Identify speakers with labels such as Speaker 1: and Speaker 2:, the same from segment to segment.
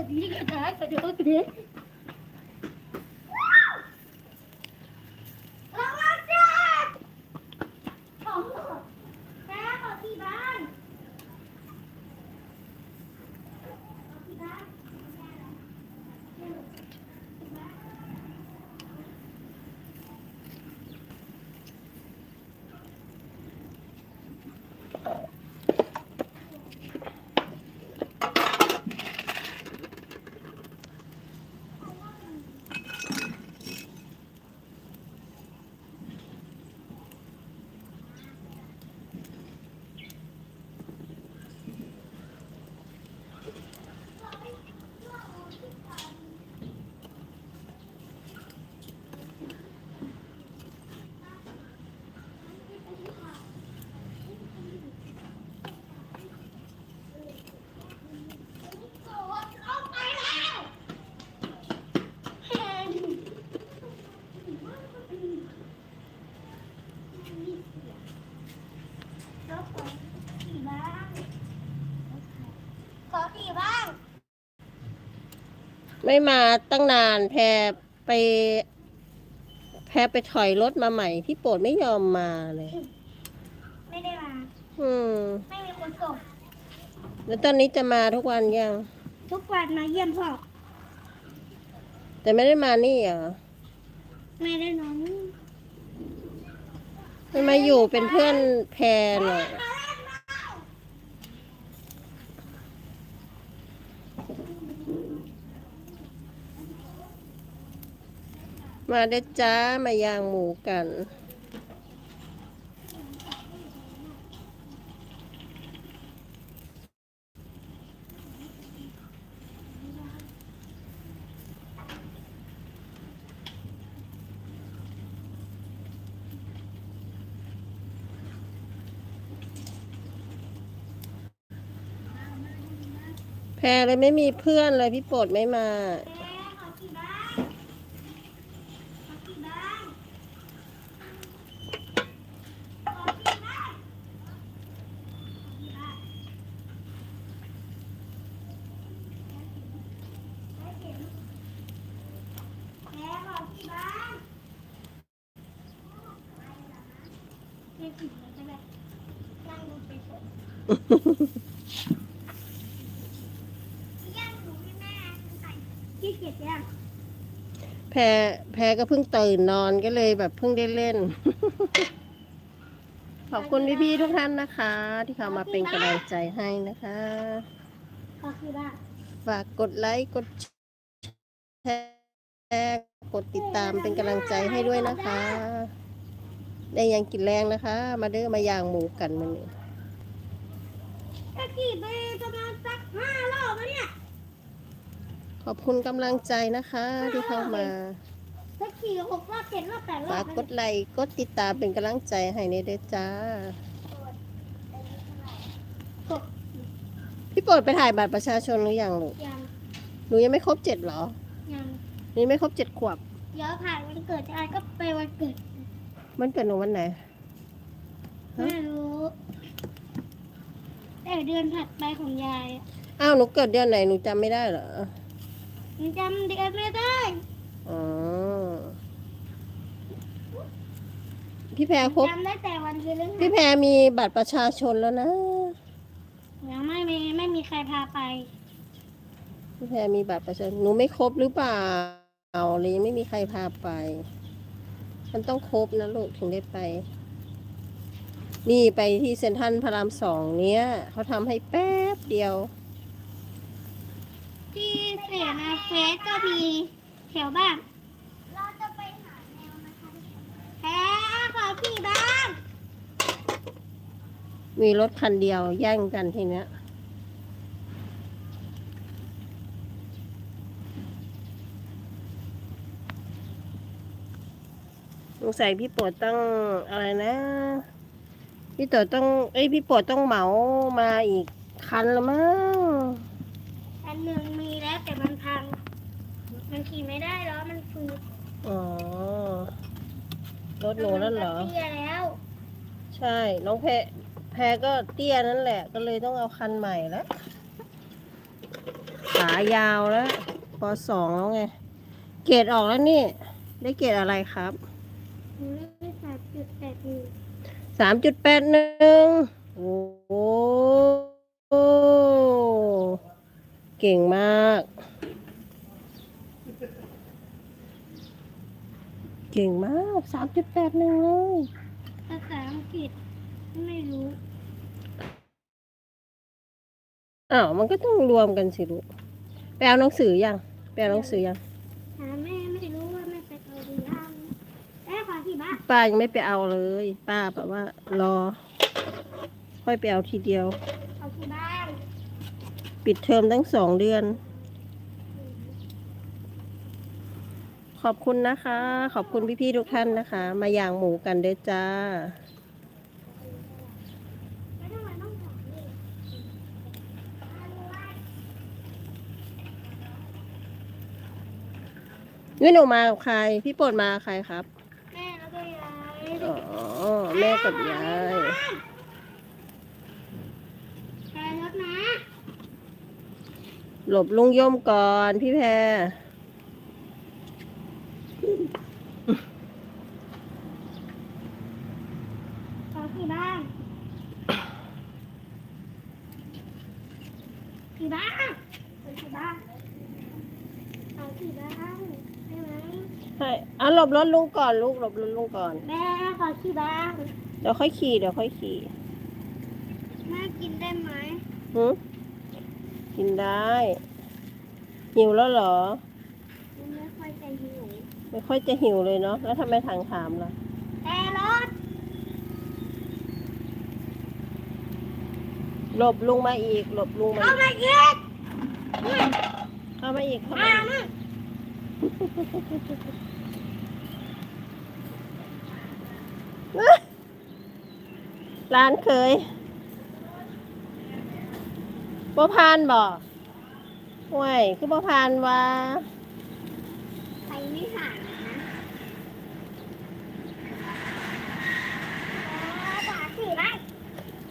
Speaker 1: จะดีกันได้กระโดดเด็กระวังจ้าของหมดแม่ขอที่บ้านขอที่บ้าน เอาไปแล้วเฮ้ยรถขอขี่บ้างขอขี่บ้าง
Speaker 2: ไม่มาตั้งนานแพรไปแพรไปถอยรถมาใหม่ พี่โปรดไม่ยอมมาเลย
Speaker 1: ไม่ได้มา
Speaker 2: อืม
Speaker 1: ไม่มีคนส่ง
Speaker 2: แล้วตอนนี้จะมาทุกวันยัง
Speaker 1: ทุกวันมาเยี่ยมพ่อ
Speaker 2: แต่ไม่ได้มานี่เหรอ
Speaker 1: ไม่ได้นอน
Speaker 2: ไม่มาอยู่เป็นเพื่อนแพรหน่อย มาเด้จ้า มาย่างหมูกันแพรเลยไม่มีเพื่อนเลยพี่โปรดไม่มา
Speaker 1: แม่ขอขี่บ้างขอขี่บ้างขอขี่บ้างขี่บ้างแม่เข็มแม่ขอขี่บ้างแม่ขี่แล้วจะแบบนั่งดูไปเฉยย่างหนูให้แม่ใส่ ขี้เกียจย่าง
Speaker 2: แพรแพรก็เพิ่งตื่นนอนก็เลยแบบเพิ่งได้เล่น ขอบคุณพี่ๆทุกท่านนะคะ ที่เข้ามาเป็นกำลังใจให้นะคะ
Speaker 1: ก็คือว่า
Speaker 2: ฝากกดไลค์กดแชร์กดติดตามเป็นกำลังใจให้ด้วยนะคะ ได้ยังกินแรงนะคะ มาเด้อมาย่างหมูกันมันนี้
Speaker 1: ก็ขี่ไปประมาณสักห้ารอบแล้วเนี่ย
Speaker 2: ขอบคุณกำลังใจนะคะที่เข้ามา
Speaker 1: ถ้าขี่หกรอบเจ็ดรอบแปดรอบ
Speaker 2: ฝากกดไลค์กดติดตามเป็นกำลังใจให้ในเด้อจ้า
Speaker 1: กด
Speaker 2: พี่โปรดไปถ่ายบัตรประชาชนหรือยังลูก
Speaker 1: ยัง
Speaker 2: หนูยังไม่ครบเจ็ดเหรอ
Speaker 1: ยัง
Speaker 2: หนูยังไม่ครบเจ็ดขวบ
Speaker 1: เดี๋ยวผ่านวันเกิดจะอะไรก็ไปวันเกิด
Speaker 2: มันเกิดหนูวันไหนฮะ
Speaker 1: ไม่รู้แต่เดือนถัดไปของยายอะ
Speaker 2: อ้าวหนูเกิดเดือนไหนหนูจำไม่ได้เหรอ
Speaker 1: มันจำเดือนไม่ได้
Speaker 2: อ๋อพี่แพรครบ
Speaker 1: จำได้แต่วันคือเรื่อง
Speaker 2: พี่แพรมีบัตรประชาชนแล้วนะ
Speaker 1: ยังไม่มีไม่มีใครพาไป
Speaker 2: พี่แพรมีบัตรประชาชนหนูไม่ครบหรือเปล่าเอาเลยยังไม่มีใครพาไป มันต้องครบนะลูกถึงได้ไป นี่ไปที่เซ็นทรัลพระรามสองเนี้ยเขาทำให้แป๊บเดียว
Speaker 1: ที่เสียนาเฟสก็มีแถวบ้านเราจะไปหาแนวนะคะแพ้ขอขี่บ้าง
Speaker 2: มีรถคันเดียวแย่งกันทีเนี้ยสงสัยพี่โปรดต้องอะไรนะ พี่โปรดต้อง เอ้ยพี่โปรดต้องเหมามาอีกคันละมั้ง
Speaker 1: อันหนึ่งมีแล้วแต่มันพัง มัน ขี่ไม่ได้แล้วมันฝืด
Speaker 2: อ๋อ รถหนูนั่นเหรอ
Speaker 1: มัก็เตี้ยแล้ว
Speaker 2: ใช่ น้องแพรแพรก็เตี้ยนั่นแหละ ก็เลยต้องเอาคันใหม่แล้ว ขายาวแล้วปสองแล้วไง เกรดออกแล้วนี่ ได้เกรดอะไรครับ
Speaker 1: หนูได้สามจุดแปดหนึ่ง
Speaker 2: สามจุดแปดหนึ่งโอ้โหเก่งมาก เก่งมากสามจุดแปดหนึ่งเลย
Speaker 1: ภาษาอังกฤษไม่รู้
Speaker 2: อ้าว มันก็ต้องรวมกันสิลูกไปเอาหนังสือยังไปเอาหนังสือยัง
Speaker 1: หาแม่ไม่รู้ว่าแม่ไปเอาดีล่างแม่ขอที่บ้าน
Speaker 2: ป้ายังไม่ไปเอาเลย ป้าแบบว่ารอ ค่อยไปเอาทีเดียว
Speaker 1: ขอที่บ้าน
Speaker 2: ปิดเทอมทั้งสองเดือน ขอบคุณนะคะ ขอบคุณพี่ๆทุกท่านนะคะ มาย่างหมูกันเด้อจ้า
Speaker 1: ไม่ต้องมาต้อ
Speaker 2: นี่หนูมากับใคร พี่โปรดมากับใครครับ
Speaker 1: แม่แล้วก็ยาย
Speaker 2: อ๋อ แม่กับยาย
Speaker 1: แชร์รถนะ
Speaker 2: หลบลุงย่อมก่อนพี่แพร
Speaker 1: ขอที่บ้านที่บ้านขอที่บ้าน ขอที่บ้านได้ไหม
Speaker 2: ใช่อะหลบรถลุงก่อนลูกหลบรถลุงก่อน
Speaker 1: แม่ขอที่บ้าน
Speaker 2: เดี๋ยวค่อยขี่เดี๋ยวค่อยขี่
Speaker 1: แม่กินได้ไหม
Speaker 2: หืมกินได้หิวแล้วเหรอ
Speaker 1: ไม่ค่อยจะหิว
Speaker 2: ไม่ค่อยจะหิวเลยเนาะแล้วทำไมทางถามล่ะ
Speaker 1: แต่รถ
Speaker 2: หลบลุงมาอีกหลบลุงมา
Speaker 1: เอา
Speaker 2: อีก
Speaker 1: มาเย็ด
Speaker 2: เข้า มาอีกเข้า
Speaker 1: มา
Speaker 2: ร้านเคยบ่พานบ่ห่วยคือบ่พานว่า
Speaker 1: ไปไม่หานนะฝาสี่ได้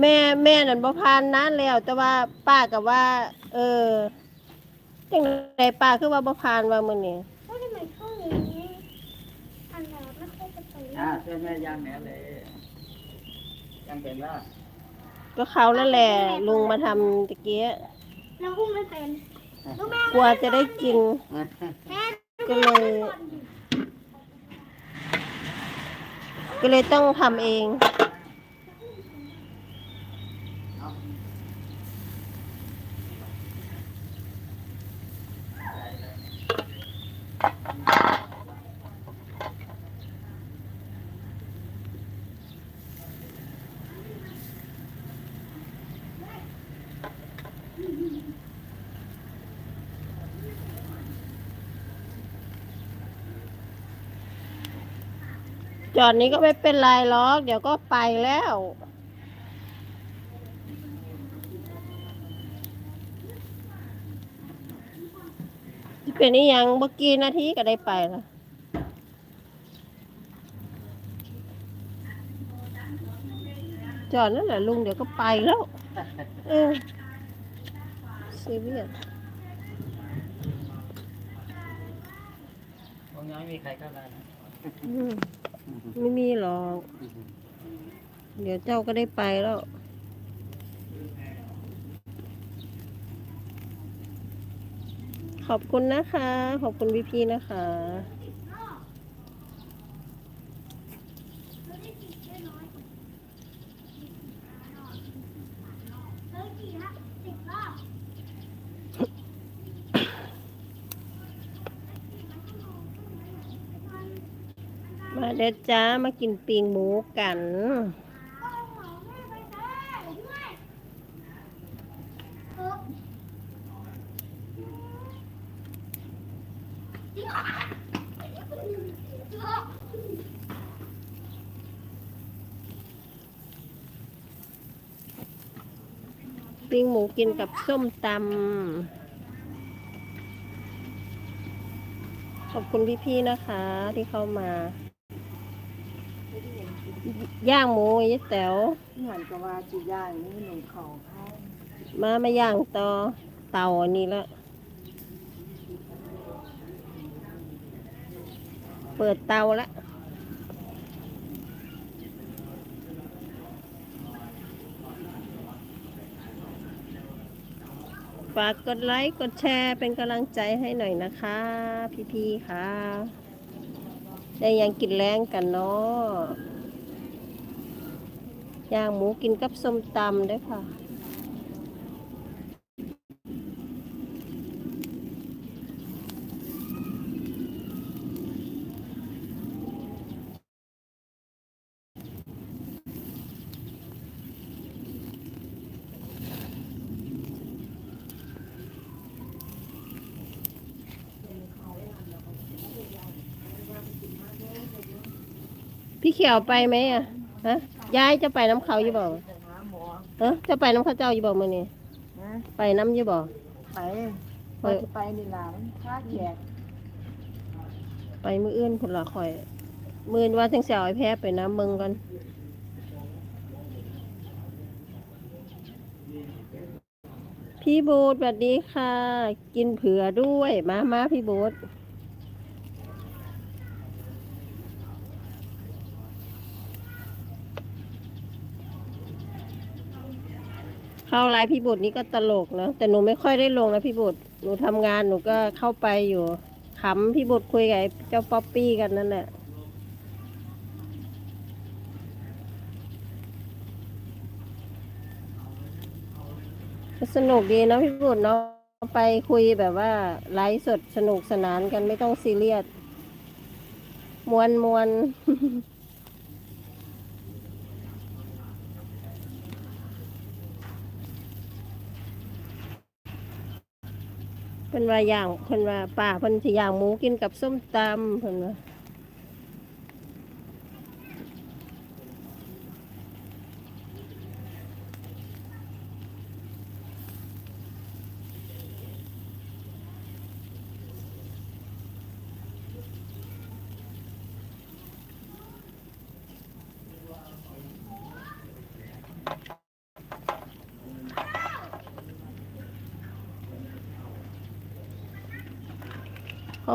Speaker 2: แม่แม่นั่นบ่พานนานแล้ว แต่ว่าป้ากับว่า เออ จังไดป้าคือว่าบ่พานว่ามื้อนี้
Speaker 1: ก็ทำไมช่วงนี้อันดับไม่ค่อยจะไป
Speaker 3: อ่าเส้นแม่ย่างแหนเลยย่างเป็นว่า
Speaker 2: ก็เขาแล้วแหละลุงมาทำตะเกีย
Speaker 1: เราอุ้มไม่เป็นลูกแม่
Speaker 2: กลัวจะได้กิน
Speaker 1: แม่
Speaker 2: ก็เลย ก็เลยต้องทำเอง ดนี้ก็ไม่เป็นไรหรอก เดี๋ยวก็ไปแล้วที่เป็นนี่ยังเมื่อกี้นาทีก็ได้ไปแล้วจอดนั่นแหละลุงเดี๋ยวก็ไปแล้ว เออซีเรียส
Speaker 3: วงยังไม่มีใครเข้ามานะ
Speaker 2: อืม ไม่มีหรอก เดี๋ยวเจ้าก็ได้ไปแล้ว ขอบคุณนะคะ ขอบคุณพี่พี่ๆนะคะ
Speaker 1: เฮ้ยกี่ละสิบรอบ
Speaker 2: มา เด็ดจ้ามากินปิงหมูกัน
Speaker 1: ปใส่ด้วยเออจริงเหรอจริงเหรอ
Speaker 2: ปิ้งหมูกินกับส้มตำ ขอบคุณพี่ๆนะคะที่เข้ามา ย่างหมูยายแต๋ว
Speaker 4: หันกัว่าจีย่างนี่หนูเขาให้
Speaker 2: มามาย่างต่อเตาอันนี้ละเปิดเตาละฝากกดไลค์ กดแชร์เป็นกำลังใจให้หน่อยนะคะ พี่ๆค่ะ ได้ยังกินแรงกันเนาะย่างหมูกินกับส้มตำด้วยค่ะ พี่เขียวไปไหมอะฮะยายจะไปน้ำเขาอยู่บ่
Speaker 4: หาหมอ
Speaker 2: เออจะไปน้ำเข้าเจ้าอยู่บ่มื้อนี้
Speaker 4: นะ
Speaker 2: ไปน้ำอยู่บ่
Speaker 4: ไปไปสิไปนี่ล่ะมันค่าแขก
Speaker 2: ไปมื้ออื่นพุ่นละข่อย มื้ออนว่าจังสิเอาไอ้แพ้ไปน้ำเบิ่งก่อนพี่โบูดสวัสดีค่ะ กินเผื่อด้วย มามาพี่โบูด เข้าไลฟ์พี่บุตรนี่ก็ตลกนะแต่หนูไม่ค่อยได้ลงนะพี่บุตรหนูทำงานหนูก็เข้าไปอยู่ขำพี่บุตรคุยกับเจ้าป๊อปปี้กันนั่นแหละสนุกดีเนาะพี่บุตรเนาะไปคุยแบบว่าไลฟ์สดสนุกสนานกันไม่ต้องซีเรียสมวนมวน เพิ่นว่าย่างเพิ่นว่าป้าเพิ่นสิย่างหมูกินกับส้มตำเพิ่นว่า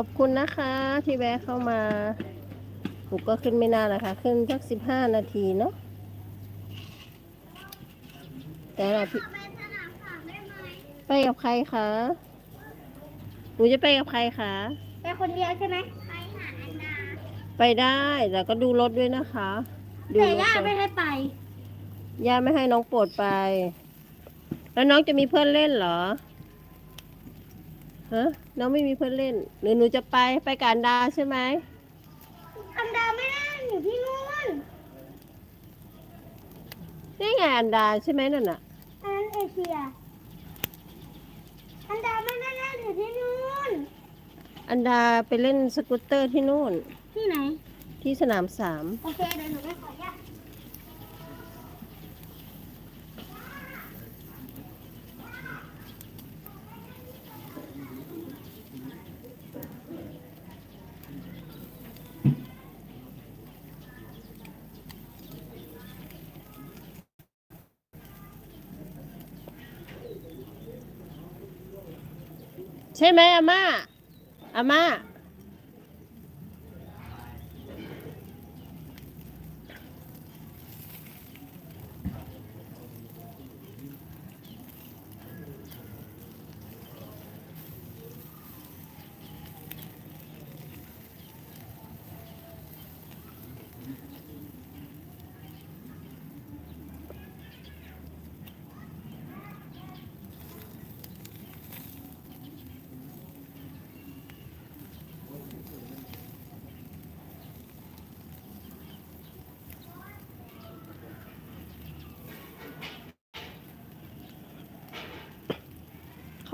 Speaker 2: อบคุณนะคะที่แวะเข้ามาหนูก็ขึ้นไม่นานนะคะ ขึ้นสักสิบห้านาทีเนาะแต่ละพี่
Speaker 1: ไปสนามฝักได้ไหม
Speaker 2: ไปกับใครคะหนูจะไปกับใครคะ
Speaker 1: ไปคนเดียวใช่ไหมไปหาอันดา
Speaker 2: ไปได้แต่ก็ดูรถด้วยนะคะดู
Speaker 1: แต่
Speaker 2: รถ
Speaker 1: ย่า
Speaker 2: ก่อน
Speaker 1: ไม่ให้ไป
Speaker 2: ย่าไม่ให้น้องโปรดไป แล้วน้องจะมีเพื่อนเล่นเหรอ ฮะน้องไม่มีเพื่อนเล่น หรือหนูจะไปไปกับอันดาใช่ไหม
Speaker 1: อันดาไม่ได้อยู่ที่นู่น
Speaker 2: นี่ไงอันดาใช่ไหมนั่นน่ะ
Speaker 1: อันนั้นเอเชีย อันดาไม่ได้เล่นอยู่ที่นู่น
Speaker 2: อันดาไปเล่นสกูตเตอร์ที่นู่น
Speaker 1: ที่ไหน
Speaker 2: ที่สนามสาม
Speaker 1: โอเคเดี๋ยวหนูไปขอย่า
Speaker 2: ใช่ไหมอาม่าอาม่า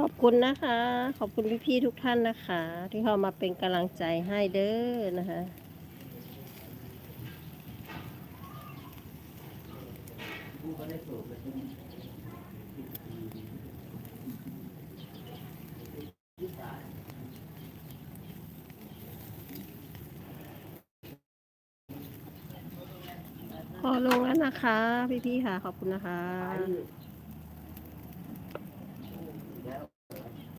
Speaker 2: อบคุณนะคะ ขอบคุณพี่ๆทุกท่านนะคะ ที่เข้ามาเป็นกำลังใจให้เด้อนะคะ
Speaker 3: ผู้ก็ได้สูบเลยใช่ไหม
Speaker 2: ขอลงแล้วนะคะ พี่ๆค่ะ ขอบคุณนะคะ